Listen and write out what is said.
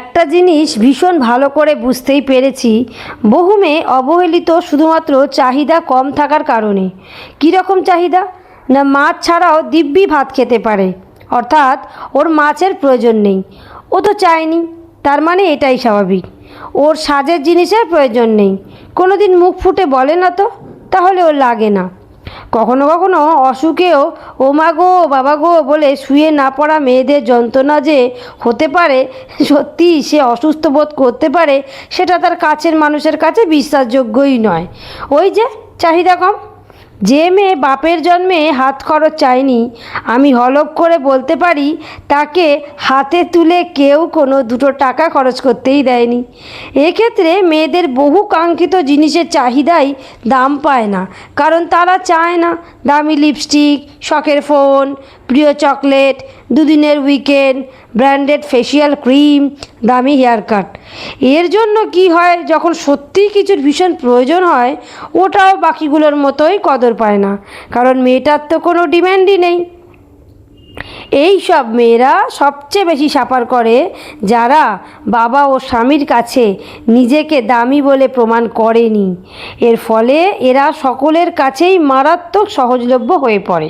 একটা জিনিস ভীষণ ভালো করে বুঝতেই পেরেছি। বহু মেয়ে অবহেলিত শুধুমাত্র চাহিদা কম থাকার কারণে। কীরকম চাহিদা? না, মাছ ছাড়াও দিব্যি ভাত খেতে পারে। অর্থাৎ ওর মাছের প্রয়োজন নেই। ও তো চায়নি, তার মানে এটাই স্বাভাবিক। ওর সাজের জিনিসের প্রয়োজন নেই। কোনো দিন মুখ ফুটে বলে না তো? তাহলে ওর লাগে না। কখনো কখনো অসুখেও ও মা গো, বাবা গো বলে শুয়ে না পড়া মেয়েদের যন্ত্রণা যে হতে পারে, সত্যি সে অসুস্থ বোধ করতে পারে, সেটা তার কাছের মানুষের কাছে বিশ্বাসযোগ্যই নয়। ওই যে, চাহিদা কম। যে মেয়ে বাপের জন্মে হাত খরচ চায়নি, আমি হলপ করে বলতে পারি তাকে হাতে তুলে কেউ কোনো দুটো টাকা খরচ করতেই দেয়নি। এক্ষেত্রে মেয়েদের বহু কাঙ্ক্ষিত জিনিসের চাহিদাই দাম পায় না, কারণ তারা চায় না দামি লিপস্টিক, শখের ফোন, প্রিয় চকলেট, দুদিনের উইকেন্ড, ব্র্যান্ডেড ফেসিয়াল ক্রিম, দামি হেয়ার কাট। এর জন্য কি হয়, যখন সত্যিই কিছুর ভীষণ প্রয়োজন হয়, ওটাও বাকিগুলোর মতোই কদর পায় না, কারণ মেয়েটার তো কোনো ডিম্যান্ডই নেই। এই সব মেয়েরা সবচেয়ে বেশি সাফার করে যারা বাবা ও স্বামীর কাছে নিজেকে দামি বলে প্রমাণ করেনি। এর ফলে এরা সকলের কাছেই মারাত্মক সহজলভ্য হয়ে পড়ে।